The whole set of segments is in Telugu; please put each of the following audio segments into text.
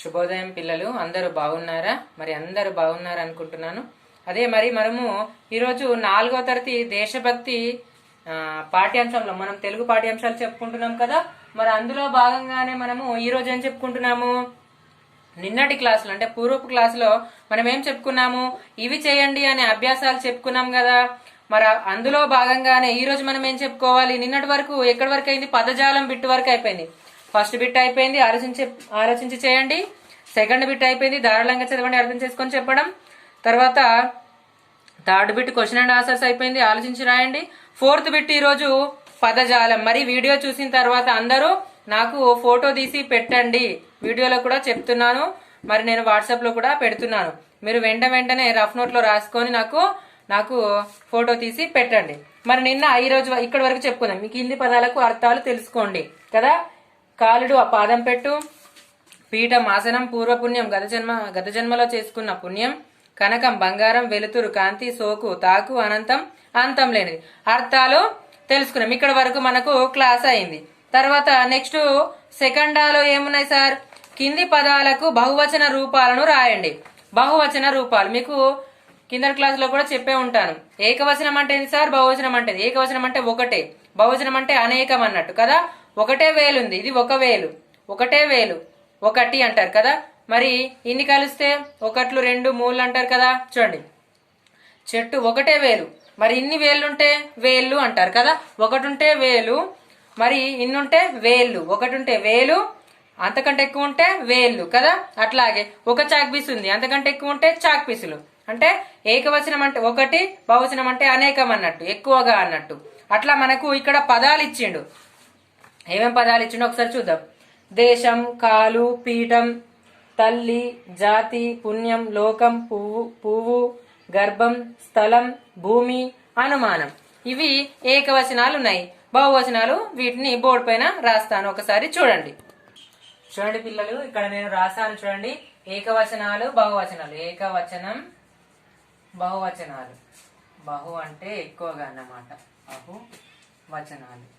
శుభోదయం పిల్లలు అందరూ బాగున్నారా? మరి అందరూ బాగున్నారు అనుకుంటున్నాను. అదే మరి మనము ఈరోజు నాలుగో తరగతి దేశభక్తి పాఠ్యాంశంలో మనం తెలుగు పాఠ్యాంశాలు చెప్పుకుంటున్నాం కదా. మరి అందులో భాగంగానే మనము ఈ రోజు ఏం చెప్పుకుంటున్నాము? నిన్నటి క్లాసులో అంటే పూర్వపు క్లాసులో మనం ఏం చెప్పుకున్నాము? ఇవి చేయండి అనే అభ్యాసాలు చెప్పుకున్నాం కదా. మరి అందులో భాగంగానే ఈ రోజు మనం ఏం చెప్పుకోవాలి? నిన్నటి వరకు ఎక్కడి వరకు అయింది? పదజాలం బిట్టు వరకు అయిపోయింది. ఫస్ట్ బిట్ అయిపోయింది ఆలోచించి ఆలోచించి చేయండి. సెకండ్ బిట్ అయిపోయింది ధారాళంగా చదవండి అర్థం చేసుకొని చెప్పడం. తర్వాత third bit question and answers అయిపోయింది ఆలోచించి రాయండి. ఫోర్త్ బిట్ ఈరోజు పదజాలం. మరి వీడియో చూసిన తర్వాత అందరూ నాకు ఫోటో తీసి పెట్టండి. వీడియోలో కూడా చెప్తున్నాను. మరి నేను వాట్సాప్లో కూడా పెడుతున్నాను. మీరు వెంట వెంటనే రఫ్ నోట్లో రాసుకొని నాకు నాకు ఫోటో తీసి పెట్టండి. మరి నిన్న ఈ రోజు ఇక్కడ వరకు చెప్పుకుందాం మీకు కింది పదాలకు అర్థాలు తెలుసుకోండి. కదా? కాలుడు ఆ పాదం పెట్టు. పీఠం ఆసనం పూర్వపుణ్యం గత జన్మ గత జన్మలో చేసుకున్న పుణ్యం కనకం బంగారం వెలుతురు కాంతి సోకు తాకు అనంతం అంతం లేనిది. అర్థాలు తెలుసుకున్నాం. ఇక్కడ వరకు మనకు క్లాస్ అయింది. తర్వాత నెక్స్ట్ సెకండాలో ఏమున్నాయి సార్? కింది పదాలకు బహువచన రూపాలను రాయండి. బహువచన రూపాలు. మీకు కింద క్లాస్లో కూడా చెప్పే ఉంటాను. ఏకవచనం అంటే ఏంటి సార్? బహువచనం అంటే ఏకవచనం అంటే ఒకటే. బహువచనం అంటే అనేకం అన్నట్టు కదా? ఒకటే వేలు ఉంది ఇది ఒక వేలు. ఒకటే వేలు. ఒకటి అంటారు కదా? మరి ఇన్ని కలిస్తే ఒకట్లు రెండు మూలు అంటారు కదా? చూడండి. చెట్టు ఒకటే వేలు. మరి ఇన్ని వేళ్ళుంటే వేళ్ళు అంటారు కదా? ఒకటుంటే వేలు. మరి ఇన్ని ఉంటే వేళ్ళు. ఒకటుంటే వేలు. అంతకంటే ఎక్కువ ఉంటే వేళ్ళు కదా? అట్లాగే ఒక చాక్ పీస్ ఉంది. అంతకంటే ఎక్కువ ఉంటే చాక్ పీసులు. అంటే ఏకవచనం అంటే ఒకటి బహువచనం అంటే అనేకం అన్నట్టు ఎక్కువగా అన్నట్టు. అట్లా మనకు ఇక్కడ పదాలు ఇచ్చిండు. ఏమేం పదాలు ఇచ్చిండో ఒకసారి చూద్దాం. దేశం కాలు పీఠం తల్లి జాతి పుణ్యం లోకం పువ్వు పువ్వు గర్భం స్థలం భూమి అనుమానం. ఇవి ఏకవచనాలు ఉన్నాయి బహువచనాలు వీటిని బోర్డు పైన రాస్తాను. ఒకసారి చూడండి. చూడండి పిల్లలు ఇక్కడ నేను రాస్తాను చూడండి. ఏకవచనాలు బహువచనాలు. ఏకవచనం బహువచనాలు. బహు అంటే ఎక్కువగా అన్నమాట. బహు వచనాలు.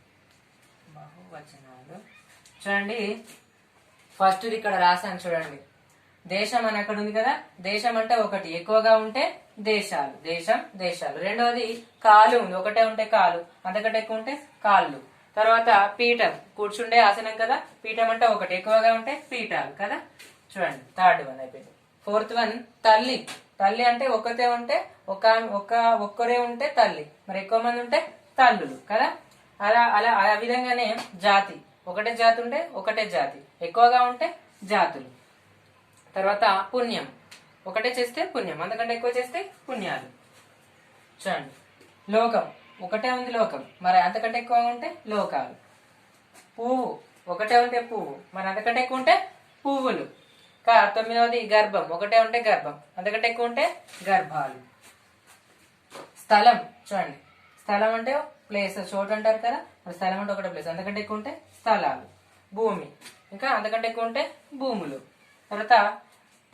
బహువచనాలు. చూడండి ఫస్ట్ ఇక్కడ రాశాను చూడండి. దేశం అని అక్కడ ఉంది కదా? దేశం అంటే ఒకటి. ఎక్కువగా ఉంటే దేశాలు. దేశం దేశాలు. రెండవది కాలు ఉంది. ఒకటే ఉంటే కాలు. అంతకంటే ఎక్కువ ఉంటే కాళ్ళు. తర్వాత పీఠం. కూర్చుండే ఆసనం కదా? పీఠం అంటే ఒకటి. ఎక్కువగా ఉంటే పీఠాలు కదా? చూడండి థర్డ్ వన్ అయిపోయింది. ఫోర్త్ వన్ తల్లి. తల్లి అంటే ఒకతే ఉంటే ఒక ఒక్క ఒక్కరే ఉంటే తల్లి. మరి ఎక్కువ మంది ఉంటే తల్లులు కదా? అలా అలా ఆ విధంగానే జాతి. ఒకటే జాతి ఉంటే ఒకటే జాతి. ఎక్కువగా ఉంటే జాతులు. తర్వాత పుణ్యం. ఒకటే చేస్తే పుణ్యం. అంతకంటే ఎక్కువ చేస్తే పుణ్యాలు. చూడండి. లోకం. ఒకటే ఉంది లోకం. మరి అంతకంటే ఎక్కువ ఉంటే లోకాలు. పువ్వు. ఒకటే ఉంటే పువ్వు. మరి అంతకంటే ఎక్కువ ఉంటే పువ్వులు. కా తొమ్మిదవది గర్భం. ఒకటే ఉంటే గర్భం. అంతకంటే ఎక్కువ ఉంటే గర్భాలు. స్థలం. చూడండి. స్థలం అంటే ప్లేస్ చోటు అంటారు కదా మరి స్థలం అంటే ఒకటే ప్లేస్. అంతకంటే ఎక్కువ ఉంటే స్థలాలు భూమి. ఇంకా అంతకంటే ఎక్కువ ఉంటే భూములు. తర్వాత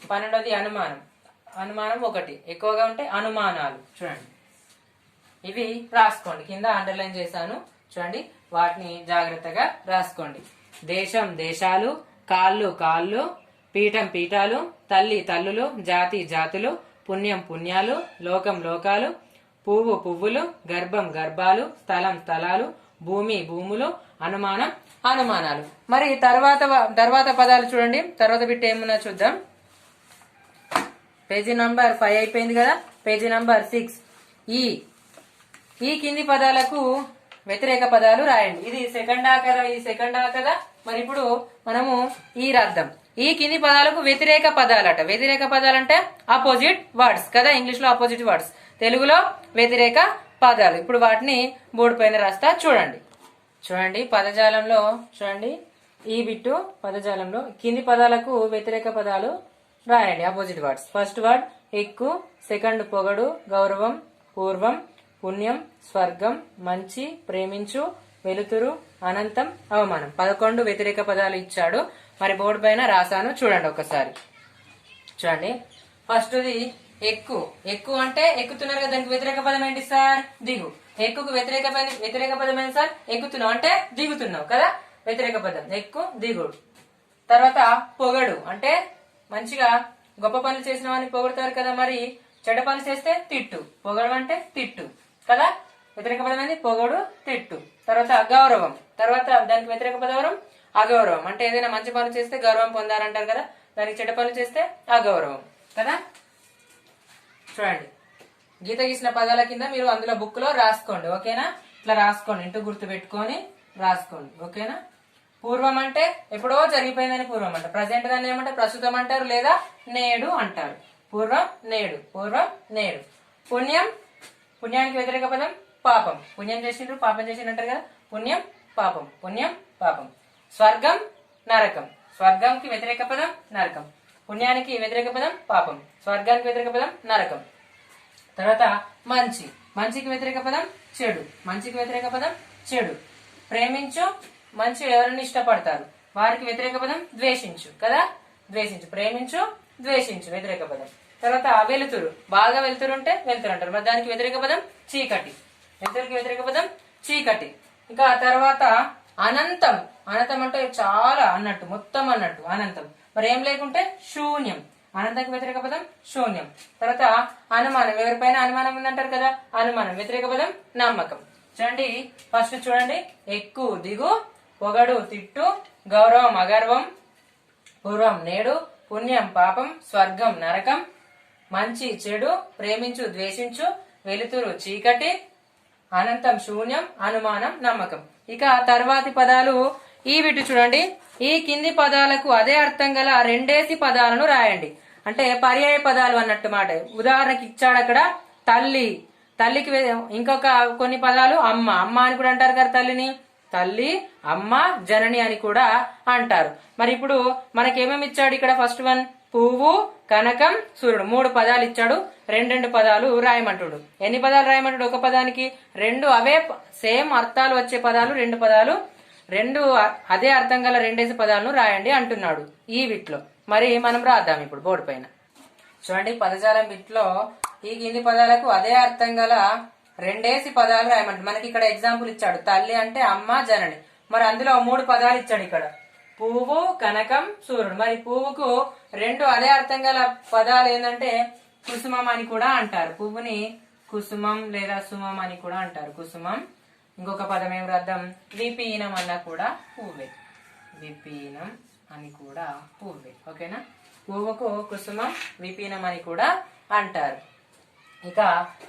పన్నెండవది అనుమానం. అనుమానం ఒకటి. ఎక్కువగా ఉంటే అనుమానాలు. చూడండి. ఇవి రాసుకోండి. కింద అండర్లైన్ చేశాను. చూడండి. వాటిని జాగ్రత్తగా రాసుకోండి. దేశం దేశాలు కాళ్ళు కాళ్ళు పీఠం పీఠాలు తల్లి తల్లులు జాతి జాతులు పుణ్యం పుణ్యాలు లోకం లోకాలు పువ్వు పువ్వులు గర్భం గర్భాలు స్థలం స్థలాలు భూమి భూములు అనుమానం అనుమానాలు. మరి తర్వాత తర్వాత పదాలు చూడండి. తర్వాత బిట్ ఏమున్నా చూద్దాం. పేజీ నంబర్ ఫైవ్ అయిపోయింది కదా. Page number six. ఈ ఈ కింది పదాలకు వ్యతిరేక పదాలు రాయండి. ఇది సెకండ్ కదా ఇది సెకండ్ ఆ కదా మరి ఇప్పుడు మనము ఈ రాద్దాం. ఈ కింది పదాలకు వ్యతిరేక పదాలట. వ్యతిరేక పదాలు అంటే ఆపోజిట్ వర్డ్స్ కదా. ఇంగ్లీష్లో ఆపోజిట్ వర్డ్స్ తెలుగులో వ్యతిరేక పదాలు. ఇప్పుడు వాటిని బోర్డు పైన రాస్తా చూడండి. చూడండి పదజాలంలో చూడండి ఈ బిట్టు పదజాలంలో కింది పదాలకు వ్యతిరేక పదాలు రాయండి ఆపోజిట్ వర్డ్స్. ఫస్ట్ వర్డ్ ఎక్కు సెకండ్ పొగడు గౌరవం పూర్వం పుణ్యం స్వర్గం మంచి ప్రేమించు వెలుతురు అనంతం అవమానం. పదకొండు వ్యతిరేక పదాలు ఇచ్చాడు. మరి బోర్డు పైన రాశాను చూడండి ఒకసారి. చూడండి. ఫస్ట్ది ఎక్కు. ఎక్కువ అంటే ఎక్కుతున్నారు కదా దానికి వ్యతిరేక పదం ఏంటి సార్? దిగు. ఎక్కుకు వ్యతిరేక వ్యతిరేక పదం ఏంటి సార్? ఎక్కుతున్నావు అంటే దిగుతున్నావు కదా? వ్యతిరేక పదం. ఎక్కు దిగుడు తర్వాత పొగడు అంటే మంచిగా గొప్ప పనులు చేసిన వాడిని పొగుడుతారు కదా మరి చెడ్డ పనులు చేస్తే తిట్టు. పొగడం అంటే తిట్టు. కదా? వ్యతిరేక పదం ఏంది? పొగడు తిట్టు. తర్వాత అగౌరవం తర్వాత దానికి వ్యతిరేక పదవరం అగౌరవం. అంటే ఏదైనా మంచి పనులు చేస్తే గౌరవం పొందారంటారు కదా? దానికి చెడ్డ పనులు చేస్తే అగౌరవం. కదా? చూడండి. గీత గీసిన పదాల కింద మీరు అందులో బుక్లో రాసుకోండి ఓకేనా? ఇట్లా రాసుకోండి ఇంటూ గుర్తు పెట్టుకొని రాసుకోండి ఓకేనా? పూర్వం అంటే ఎప్పుడో జరిగిపోయిందని పూర్వం అంటారు. ప్రజెంట్ దాన్ని ఏమంటారు? ప్రస్తుతం అంటారు లేదా? నేడు అంటారు. పూర్వం నేడు పూర్వం నేడు. పుణ్యం పుణ్యానికి వ్యతిరేక పదం పాపం. పుణ్యం చేసిండ్రు పాపం చేసిండ్రు అంటారు కదా? పుణ్యం పాపం. పుణ్యం పాపం. స్వర్గం నరకం. స్వర్గంకి వ్యతిరేక పదం నరకం. పుణ్యానికి వ్యతిరేక పదం పాపం. స్వర్గానికి వ్యతిరేక పదం నరకం. తర్వాత మంచి. మంచికి వ్యతిరేక పదం చెడు. మంచికి వ్యతిరేక పదం చెడు. ప్రేమించు మంచి ఎవరిని ఇష్టపడతారు? వారికి వ్యతిరేక పదం ద్వేషించు కదా? ద్వేషించు. ప్రేమించు ద్వేషించు. వ్యతిరేక పదం. తర్వాత వెలుతురు. బాగా వెలుతురు ఉంటే వెలుతురు అంటారు. మరి దానికి వ్యతిరేక పదం చీకటి. వెలుతురుకి వ్యతిరేక పదం చీకటి. ఇంకా తర్వాత అనంతం. అనంతం అంటే చాలా అన్నట్టు మొత్తం అన్నట్టు అనంతం. మరి ఏం లేకుంటే శూన్యం. అనంతకు వ్యతిరేక పదం శూన్యం. తర్వాత అనుమానం. ఎవరిపైన అనుమానం ఉందంటారు కదా? అనుమానం. వ్యతిరేక పదం నమ్మకం. చూడండి ఫస్ట్ చూడండి. ఎక్కువ దిగు పొగడు తిట్టు గౌరవం అగర్వం పూర్వం నేడు పుణ్యం పాపం స్వర్గం నరకం మంచి చెడు ప్రేమించు ద్వేషించు వెలుతురు చీకటి అనంతం శూన్యం అనుమానం నమ్మకం. ఇక తర్వాతి పదాలు ఈ వీటి చూడండి. ఈ కింది పదాలకు అదే అర్థం గల రెండేసి పదాలను రాయండి. అంటే పర్యాయ పదాలు అన్నట్టు మాట. ఉదాహరణకి ఇచ్చాడు అక్కడ తల్లి. తల్లికి ఇంకొక కొన్ని పదాలు అమ్మ. అమ్మ అని కూడా అంటారు కదా తల్లిని. తల్లి అమ్మ జనని అని కూడా అంటారు. మరి ఇప్పుడు మనకేమేమి ఇచ్చాడు ఇక్కడ ఫస్ట్ వన్? పువ్వు కనకం సూర్యుడు. మూడు పదాలు ఇచ్చాడు. రెండు రెండు పదాలు రాయమంటుడు. ఎన్ని పదాలు రాయమంటుడు ఒక పదానికి? రెండు. అవే సేమ్ అర్థాలు వచ్చే పదాలు రెండు పదాలు రెండు అదే అర్థం గల రెండేసి పదాలను రాయండి అంటున్నాడు ఈ విట్లో మరి మనం రాద్దాం ఇప్పుడు బోర్డు పైన. చూడండి పదజాలం బిట్లో ఈ కింది పదాలకు అదే అర్థం గల రెండేసి పదాలు రాయమంట. మనకి ఇక్కడ ఎగ్జాంపుల్ ఇచ్చాడు తల్లి అంటే అమ్మ జనని. మరి అందులో మూడు పదాలు ఇచ్చాడు ఇక్కడ. పువ్వు కనకం సూర్యుడు. మరి పువ్వుకు రెండు అదే అర్థం గల పదాలు ఏంటంటే కుసుమం అని కూడా అంటారు. పువ్వుని కుసుమం లేదా సుమం అని కూడా అంటారు. కుసుమం ఇంకొక పదం ఏం రాద్దాం? విపీనం అన్నా కూడా పువ్వే. విపీనం అని కూడా పువ్వే. ఓకేనా? పువ్వుకు కుసుమం విపీనం అని కూడా అంటారు. ఇక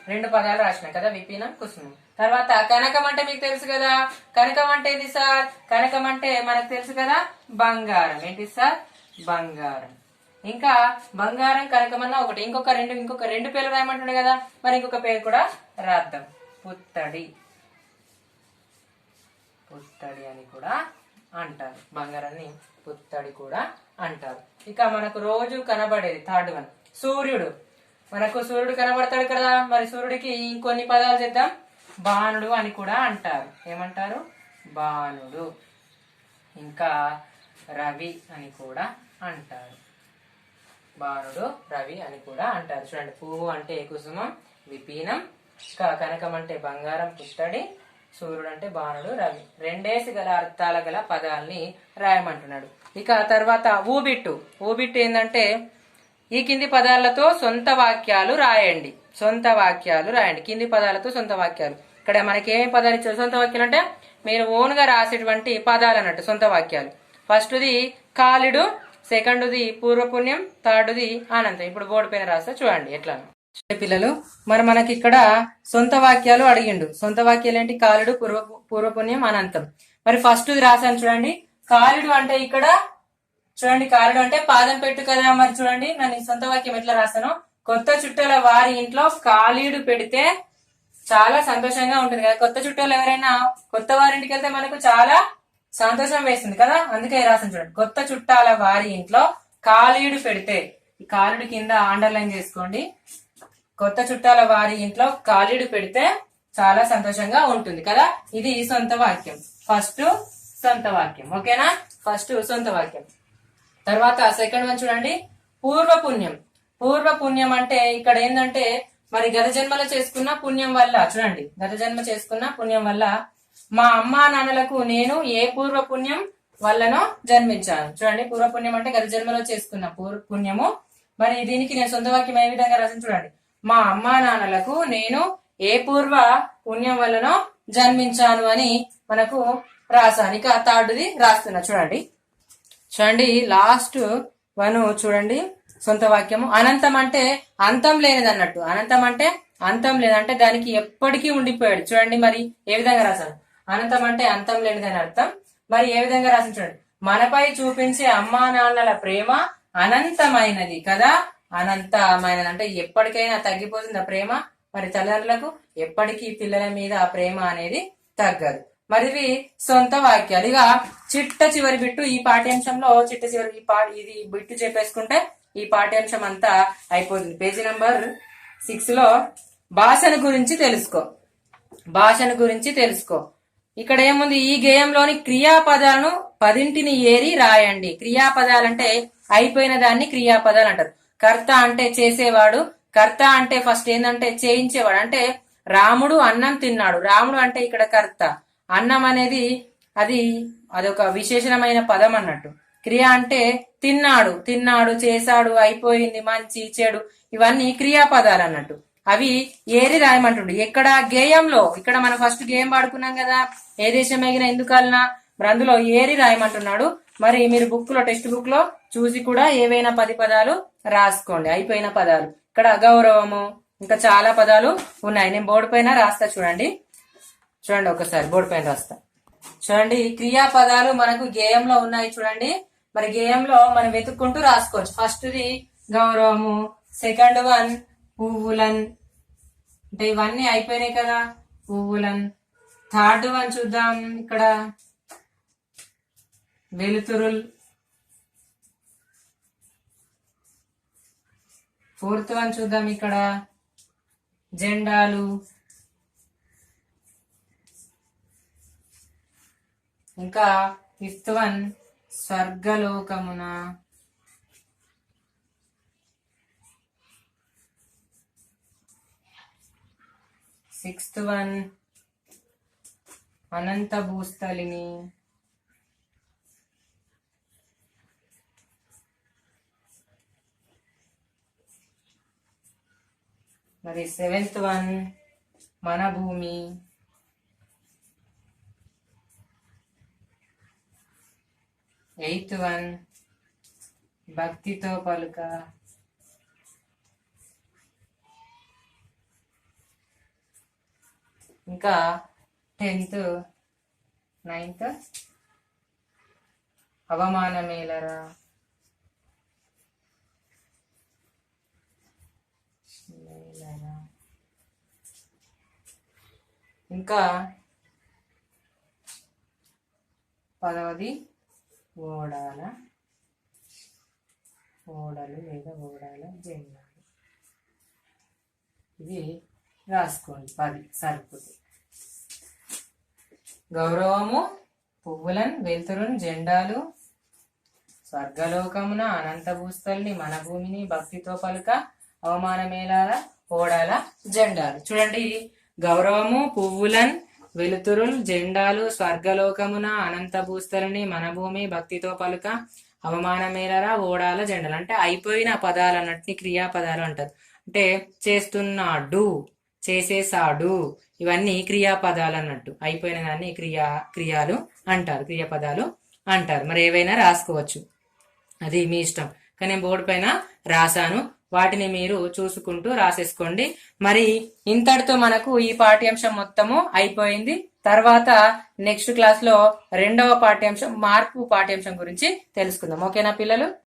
రెండు పదాలు రాసిన కదా విపీనం కుసుమం. తర్వాత కనకం అంటే మీకు తెలుసు కదా? కనకం అంటే ఏంటి సార్? కనకం అంటే మనకు తెలుసు కదా? బంగారం. ఏంటి సార్? బంగారం. ఇంకా బంగారం కనకం ఒకటి. ఇంకొక రెండు ఇంకొక రెండు పేర్లు రాయమంటుండే కదా? మరి ఇంకొక పేరు కూడా రాద్దాం. పుత్తడి. పుత్తడి అని కూడా అంటారు. బంగారాన్ని పుత్తడి కూడా అంటారు. ఇక మనకు రోజు కనబడేది థర్డ్ వన్ సూర్యుడు. మనకు సూర్యుడు కనబడతాడు కదా మరి సూర్యుడికి ఇంకొన్ని పదాలు చేద్దాం. బాణుడు అని కూడా అంటారు. ఏమంటారు? బాణుడు. ఇంకా రవి అని కూడా అంటారు. బాణుడు రవి అని కూడా అంటారు. చూడండి పువ్వు అంటే కుసుమం విపీనం కనకం అంటే బంగారం పుత్తడి సూర్యుడు అంటే బాణుడు రవి. రెండేసి గల అర్థాల గల పదాల్ని రాయమంటున్నాడు. ఇక తర్వాత ఊబిట్టు. ఊబిట్టు ఏంటంటే ఈ కింది పదాలతో సొంత వాక్యాలు రాయండి. సొంత వాక్యాలు రాయండి. కింది పదాలతో సొంత వాక్యాలు. ఇక్కడ మనకి ఏమేమి పదాలు ఇచ్చారు? సొంత వాక్యాలు అంటే మీరు ఓన్గా రాసేటువంటి పదాలు అన్నట్టు సొంత వాక్యాలు. ఫస్ట్ది కాలిడు సెకండ్ది పూర్వపుణ్యం థర్డ్ది అనంతం ఇప్పుడు బోర్డు పైన రాస్తే చూడండి ఎట్లా. పిల్లలు. మరి మనకి ఇక్కడ సొంత వాక్యాలు అడిగిండు. సొంత వాక్యాలు ఏంటి కాలుడు పూర్వ పూర్వపుణ్యం అనంతం. మరి ఫస్ట్ రాశాను చూడండి. కాలుడు అంటే ఇక్కడ చూడండి కాలుడు అంటే పాదం పెట్టు కదా మరి చూడండి. నేను సొంత వాక్యం ఎట్లా రాశాను? కొత్త చుట్టాల వారి ఇంట్లో కాలీడు పెడితే చాలా సంతోషంగా ఉంటుంది కదా. కొత్త చుట్టాలు ఎవరైనా కొత్త వారింటికి వెళ్తే మనకు చాలా సంతోషం వేస్తుంది కదా. అందుకే రాసాను చూడండి. కొత్త చుట్టాల వారి ఇంట్లో కాలీడు పెడితే ఈ కాలుడు కింద అండర్లైన్ చేసుకోండి. కొత్త చుట్టాల వారి ఇంట్లో కాలీడు పెడితే చాలా సంతోషంగా ఉంటుంది కదా? ఇది సొంత వాక్యం. ఫస్ట్ సొంత వాక్యం. ఓకేనా ఫస్ట్ సొంత వాక్యం. తర్వాత సెకండ్ వన్ చూడండి. పూర్వ పుణ్యం పూర్వ పుణ్యం అంటే ఇక్కడ ఏంటంటే మరి గత జన్మలో చేసుకున్న పుణ్యం వల్ల చూడండి. గత జన్మ చేసుకున్న పుణ్యం వల్ల మా అమ్మా నాన్నలకు నేను ఏ పూర్వ పుణ్యం వల్లనో జన్మించాను. చూడండి పూర్వపుణ్యం అంటే గత జన్మలో చేసుకున్న పూర్వ పుణ్యము. మరి దీనికి నేను సొంత వాక్యం ఏ విధంగా రాసిన చూడండి. మా అమ్మా నాన్నలకు నేను ఏ పూర్వ పుణ్యం వల్లనో జన్మించాను అని మనకు రాసాను థర్డ్ది రాస్తున్నా. చూడండి. చూడండి లాస్ట్ వను చూడండి సొంత వాక్యము. అనంతం అంటే అంతం లేనిది అన్నట్టు అనంతం అంటే అంతం లేదంటే దానికి ఎప్పటికీ ఉండిపోయాడు. చూడండి మరి ఏ విధంగా రాశాను అనంతం అంటే అంతం లేనిది అని అర్థం. మరి ఏ విధంగా రాసిన చూడండి. మనపై చూపించే అమ్మా నాన్నల ప్రేమ అనంతమైనది కదా. అనంతమైనది అంటే ఎప్పటికైనా తగ్గిపోతుంది ఆ ప్రేమ మరి తల్లిదండ్రులకు. ఎప్పటికీ పిల్లల మీద ఆ ప్రేమ అనేది తగ్గదు. మరి ఇవి సొంత వాక్యాలు. ఇక చిట్ట చివరి బిట్టు ఈ పాఠ్యాంశంలో చిట్ట చివరి ఈ పా ఇది బిట్టు చెప్పేసుకుంటే ఈ పాఠ్యాంశం అంతా అయిపోతుంది. పేజీ నంబర్ సిక్స్లో భాషను గురించి తెలుసుకో. భాషను గురించి తెలుసుకో. ఇక్కడ ఏముంది? ఈ గేయంలోని క్రియాపదాలను పదింటిని ఏరి రాయండి. క్రియాపదాలంటే అయిపోయిన దాన్ని క్రియాపదాలు అంటారు. కర్త అంటే చేసేవాడు కర్త అంటే ఫస్ట్ ఏంటంటే చేయించేవాడు. అంటే రాముడు అన్నం తిన్నాడు. రాముడు అంటే ఇక్కడ కర్త. అన్నం అనేది అది అదొక విశేషణమైన పదం అన్నట్టు. క్రియ అంటే తిన్నాడు తిన్నాడు చేశాడు అయిపోయింది మంచి చెడు. ఇవన్నీ క్రియాపదాలు అన్నట్టు. అవి ఏరి రాయమంటుండు. ఎక్కడ గేయంలో ఇక్కడ మనం ఫస్ట్ గేయం పాడుకున్నాం కదా ఏ దేశం ఎగిన ఎందుకల్నా మరి అందులో ఏరి రాయమంటున్నాడు. మరి మీరు బుక్లో టెక్స్ట్ బుక్లో చూసి కూడా ఏవైనా పది పదాలు రాసుకోండి. అయిపోయిన పదాలు. ఇక్కడ అగౌరవము ఇంకా చాలా పదాలు ఉన్నాయి. నేను బోర్డు పైన రాస్తా చూడండి. చూడండి ఒకసారి బోర్డు పైన రాస్తా. చూడండి క్రియాపదాలు మనకు గేయంలో ఉన్నాయి చూడండి. మరి గేయంలో మనం వెతుక్కుంటూ రాసుకోవచ్చు. ఫస్ట్ది గౌరవము సెకండ్ వన్ పువ్వులన్ అంటే ఇవన్నీ అయిపోయినాయి కదా పువ్వులన్ థర్డ్ వన్ చూద్దాం ఇక్కడ. వెలుతురుల్ ఫోర్త్ వన్ చూద్దాం ఇక్కడ. జెండాలు. ఇంకా ఫిఫ్త్ వన్ స్వర్గలోకమున. సిక్స్త్ వన్ అనంత భూస్థలిని. మరి సెవెంత్ వన్ మన భూమి. ఎయిత్ వన్ భక్తితో పలుక. ఇంకా టెన్త్ నైన్త్ అవమానమేలరా. ఇంకా పదవది ఓడాల ఓడలు లేదా ఓడాల జంగాలు ఇది రాసుకోండి పది సరుకులు గౌరవము పువ్వులను వెలుతురును జెండాలు స్వర్గలోకమున అనంత భూస్థల్ని మన భూమిని భక్తితో పలుక అవమానమేలాల ఓడాల జెండాలు. చూడండి గౌరవము పువ్వులన్ వెలుతురుల్ జెండాలు స్వర్గలోకమున అనంత భూస్థలని మన భూమి భక్తితో పలుక అవమానమేలరా ఓడాల జెండాలు. అంటే అయిపోయిన పదాలు అన్నట్టు క్రియాపదాలు అంటారు. అంటే చేస్తున్నాడు చేసేసాడు ఇవన్నీ క్రియాపదాలు అన్నట్టు అయిపోయిన దాన్ని క్రియా క్రియాలు అంటారు క్రియాపదాలు అంటారు. మరి ఏవైనా రాసుకోవచ్చు. అది మీ ఇష్టం. కానీ నేను బోర్డు పైన రాశాను. వాటిని మీరు చూసుకుంటూ రాసేసుకోండి. మరి ఇంతటితో మనకు ఈ పాఠ్యాంశం మొత్తము అయిపోయింది. తర్వాత నెక్స్ట్ క్లాస్లో రెండవ పాఠ్యాంశం మార్పు పాఠ్యాంశం గురించి తెలుసుకుందాం. ఓకేనా పిల్లలు?